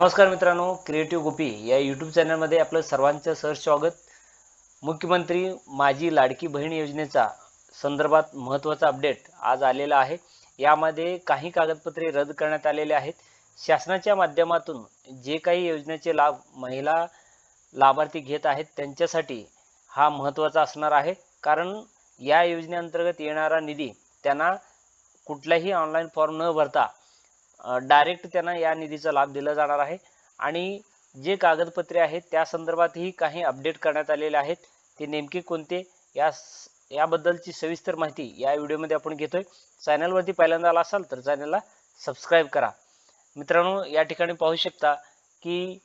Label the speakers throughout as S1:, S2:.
S1: नमस्कार मित्रांनो क्रिएटिव्ह गोपी या यूट्यूब चॅनलमध्ये आपलं सर्वांचं सहर्ष स्वागत मुख्यमंत्री माझी लाडकी बहीण योजनेचा संदर्भात महत्त्वाचा अपडेट आज आलेला आहे. यामध्ये काही कागदपत्रे रद्द करण्यात आलेले आहेत. शासनाच्या माध्यमातून जे काही योजनेचे लाभ महिला लाभार्थी घेत आहेत त्यांच्यासाठी हा महत्त्वाचा असणार आहे. कारण या योजनेअंतर्गत येणारा निधी त्यांना कुठलाही ऑनलाईन फॉर्म न भरता डायरेक्ट त्यांना या निधीचा लाभ दिला जाणार आहे. आणि जे कागदपत्रे आहेत त्या संदर्भातही काही अपडेट करण्यात आलेले आहेत. ते नेमके कोणते? या याबद्दलची सविस्तर माहिती या व्हिडिओमध्ये आपण घेतोय. चॅनलवरती पहिल्यांदा आला असाल तर चॅनलला सबस्क्राईब करा. मित्रांनो या ठिकाणी पाहू शकता की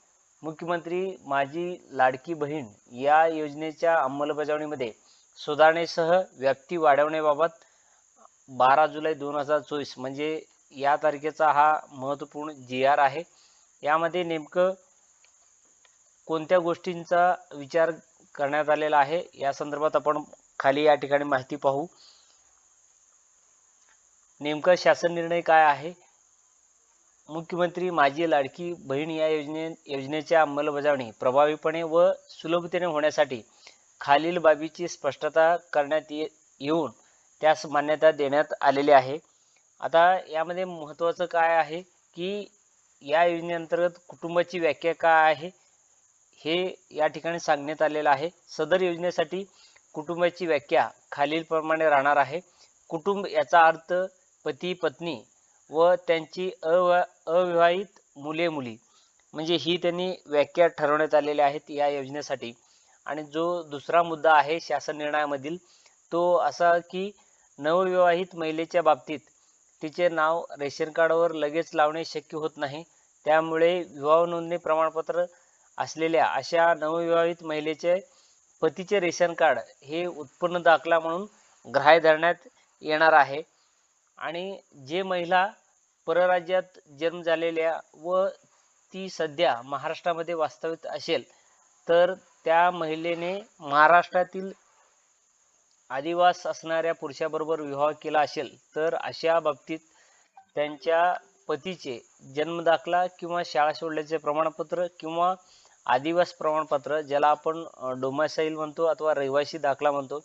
S1: मुख्यमंत्री माझी लाडकी बहीण या योजनेच्या अंमलबजावणीमध्ये सुधारणेसह व्याप्ती वाढवण्याबाबत बारा जुलै दोन हजार चोवीस म्हणजे या तारखेचा हा महत्त्वपूर्ण जी आर आहे. यामध्ये नेमकं कोणत्या गोष्टींचा विचार करण्यात आलेला आहे या संदर्भात आपण खाली या ठिकाणी माहिती पाहू. नेमका शासन निर्णय काय आहे? मुख्यमंत्री माझी लाडकी बहीण या योजने योजनेच्या अंमलबजावणी प्रभावीपणे व सुलभतेने होण्यासाठी खालील बाबीची स्पष्टता करण्यात ये येऊन त्यास मान्यता देण्यात आलेली आहे. आता यामध्ये महत्त्वाचं काय आहे की या योजनेअंतर्गत कुटुंबाची व्याख्या काय आहे? हे या ठिकाणी सांगण्यात आलेलं आहे. सदर योजनेसाठी कुटुंबाची व्याख्या खालीलप्रमाणे राहणार आहे. कुटुंब याचा अर्थ पती पत्नी व त्यांची अव अविवाहित मुले मुली. म्हणजे ही त्यांनी व्याख्या ठरवण्यात आलेल्या आहेत या योजनेसाठी. आणि जो दुसरा मुद्दा आहे शासन निर्णयामधील तो असा की नवविवाहित महिलेच्या बाबतीत तिचे नाव रेशन कार्डवर लगेच लावणे शक्य होत नाही. त्यामुळे विवाह नोंदणी प्रमाणपत्र असलेल्या अशा नवविवाहित महिलेचे पतीचे रेशन कार्ड हे उत्पन्न दाखला म्हणून ग्राह्य धरण्यात येणार आहे. आणि जे महिला परराज्यात जन्म झालेल्या व ती सध्या महाराष्ट्रामध्ये वास्तवित असेल तर त्या महिलेने महाराष्ट्रातील आदिवास असणाऱ्या पुरुषाबरोबर विवाह केला असेल तर अशा बाबतीत त्यांच्या पतीचे जन्मदाखला किंवा शाळा सोडल्याचे प्रमाणपत्र किंवा आदिवास प्रमाणपत्र ज्याला आपण डोमासाईल म्हणतो अथवा रहिवासी दाखला म्हणतो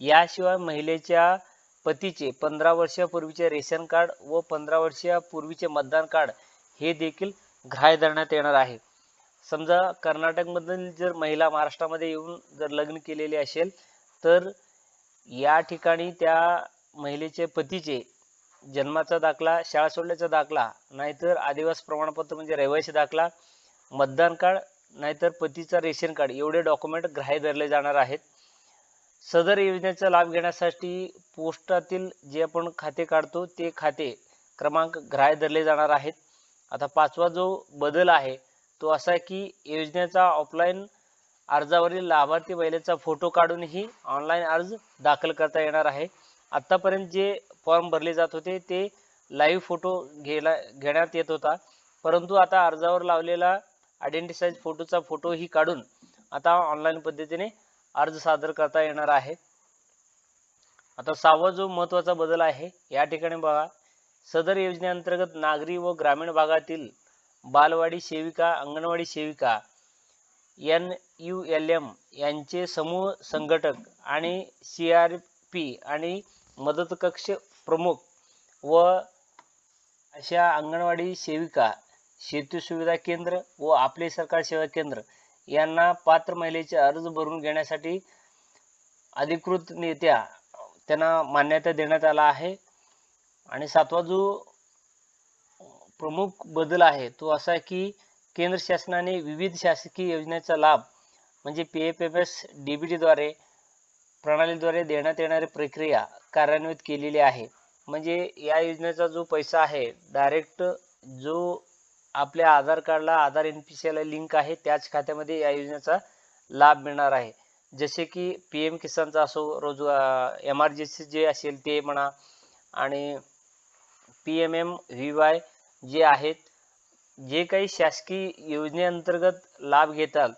S1: याशिवाय महिलेच्या पतीचे पंधरा वर्षापूर्वीचे रेशन कार्ड व पंधरा वर्षापूर्वीचे मतदान कार्ड हे देखील ग्राह्य धरण्यात येणार आहे. समजा कर्नाटकमधील जर महिला महाराष्ट्रामध्ये येऊन जर लग्न केलेली असेल तर या ठिकाणी त्या महिलेचे पतीचे जन्माचा दाखला शाळा सोडल्याचा दाखला नाहीतर आदिवास प्रमाणपत्र म्हणजे रहिवासी दाखला मतदान कार्ड नाहीतर पतीचा रेशन कार्ड एवढे डॉक्युमेंट ग्राह्य धरले जाणार आहेत. सदर योजनेचा लाभ घेण्यासाठी पोस्टातील जे आपण खाते काढतो ते खाते क्रमांक ग्राह्य धरले जाणार आहेत. आता पाचवा जो बदल आहे तो असा की योजनेचा ऑफलाईन अर्जावरील लाभार्थी महिलेचा फोटो काढूनही ऑनलाईन अर्ज दाखल करता येणार आहे. आत्तापर्यंत जे फॉर्म भरले जात होते ते लाईव्ह फोटो घेला घेण्यात येत होता. परंतु आता अर्जावर लावलेला आयडेंटी साईज फोटोचा फोटोही काढून आता ऑनलाईन पद्धतीने अर्ज सादर करता येणार आहे. आता सहावा जो महत्त्वाचा बदल आहे या ठिकाणी बघा. सदर योजनेअंतर्गत नागरी व ग्रामीण भागातील बालवाडी सेविका अंगणवाडी सेविका एन यू एल एम यांचे समूह संघटक आणि सी आर पी आणि मदत कक्ष प्रमुख व अशा अंगणवाडी सेविका शेती सुविधा केंद्र व आपले सरकार सेवा केंद्र यांना पात्र महिलेचे अर्ज भरून घेण्यासाठी अधिकृत नेत्या त्यांना मान्यता देण्यात आला आहे. आणि सातवा जो प्रमुख बदल आहे तो असा की केंद्र शासनाने विविध शासकीय योजनेचा लाभ म्हणजे P F F S D B टीद्वारे प्रणालीद्वारे देण्यात येणारी प्रक्रिया कार्यान्वित केलेली आहे. म्हणजे या योजनेचा जो पैसा आहे डायरेक्ट जो आपल्या आधार कार्डला Aadhaar N P C link आहे त्याच खात्यामध्ये या योजनेचा लाभ मिळणार आहे. जसे की पी एम किसानचा असो रोजगार एम आर जी सी जे असेल ते म्हणा आणि P M M V Y जे आहेत जे काही शासकीय योजनेअंतर्गत लाभ घेतात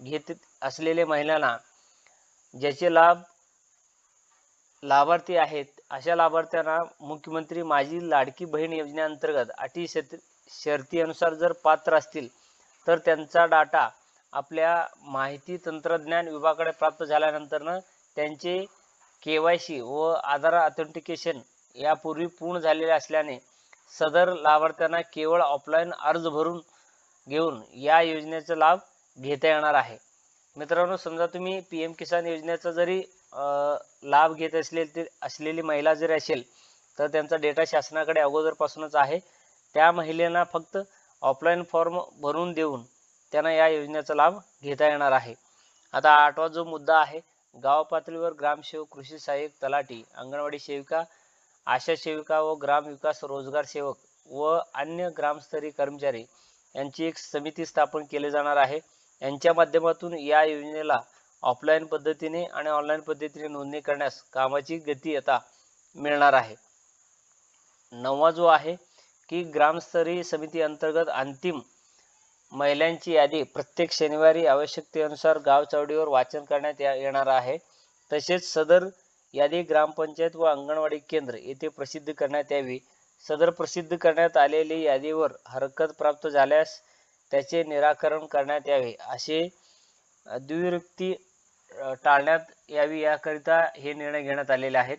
S1: घेत असलेल्या महिलांना ज्याचे लाभ लाभार्थी आहेत अशा लाभार्थ्यांना मुख्यमंत्री माझी लाडकी बहीण योजनेअंतर्गत अटी शत शर्तीनुसार जर पात्र असतील तर त्यांचा डाटा आपल्या माहिती तंत्रज्ञान विभागाकडे प्राप्त झाल्यानंतरनं त्यांचे के वाय सी व आधार ऑथेंटिकेशन यापूर्वी पूर्ण झालेले असल्याने सदर लाभार्थ्यांना केवळ ऑफलाईन अर्ज भरून घेऊन या योजनेचा लाभ घेता येणार आहे. मित्रांनो समजा तुम्ही पी एम किसान योजनेचा जरी लाभ घेत असले ते असलेली महिला जरी असेल तर त्यांचा डेटा शासनाकडे अगोदरपासूनच आहे. त्या महिलेना फक्त ऑफलाईन फॉर्म भरून देऊन त्यांना या योजनेचा लाभ घेता येणार आहे. आता आठवा जो मुद्दा आहे गाव पातळीवर ग्रामसेवक कृषी सहाय्यक तलाठी अंगणवाडी सेविका आशा सेविका व ग्रामविकास रोजगार सेवक व अन्य ग्रामस्तरीय कर्मचारी यांची एक समिती स्थापन केली जाणार आहे. यांच्या माध्यमातून या योजनेला ऑफलाईन पद्धतीने आणि ऑनलाईन पद्धतीने नोंदणी करण्यास कामाची गती आता मिळणार आहे. नववा जो आहे की ग्रामस्तरीय समिती अंतर्गत अंतिम महिलांची यादी प्रत्येक शनिवारी आवश्यकतेनुसार गाव चावडीवर वाचन करण्यात या- येणार आहे. तसेच सदर यादी ग्रामपंचायत व अंगणवाडी केंद्र येथे प्रसिद्ध करण्यात यावी. सदर प्रसिद्ध करण्यात आलेली यादीवर हरकत प्राप्त झाल्यास त्याचे निराकरण करण्यात यावे. असे द्विवृत्ती द्विरुक्ती टाळण्यात यावी याकरिता हे निर्णय घेण्यात आलेले आहेत.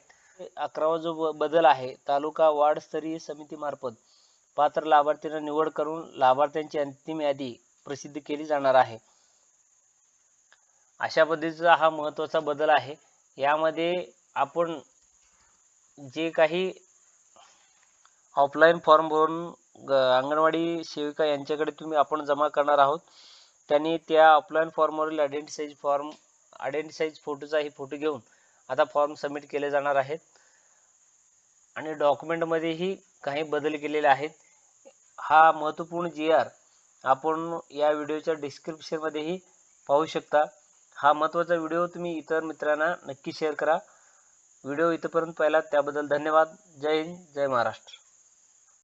S1: अकरावा जो ब- बदल आहे तालुका वार्डस्तरीय समितीमार्फत पात्र लाभार्थींना निवड करून लाभार्थ्यांची अंतिम यादी प्रसिद्ध केली जाणार आहे. अशा पद्धतीचा हा महत्त्वाचा बदल आहे. यामध्ये आपण जे काही ऑफलाईन फॉर्म भरून ग- अंगणवाडी सेविका यांच्याकडे तुम्ही आपण जमा करणार आहोत त्यांनी त्या offline फॉर्मवरील identity size form identity size फोटोचाही photo घेऊन आता फॉर्म सबमिट केले जाणार आहेत. आणि डॉक्युमेंटमध्येही काही बदल केलेले आहेत. हा महत्त्वपूर्ण जी आर आपण या व्हिडिओच्या डिस्क्रिप्शनमध्येही पाहू शकता. हा महत्त्वाचा व्हिडिओ तुम्ही इतर मित्रांना नक्की शेअर करा. व्हिडिओ इथंपर्यंत पाहिला त्याबद्दल धन्यवाद. जय हिंद. जय महाराष्ट्र.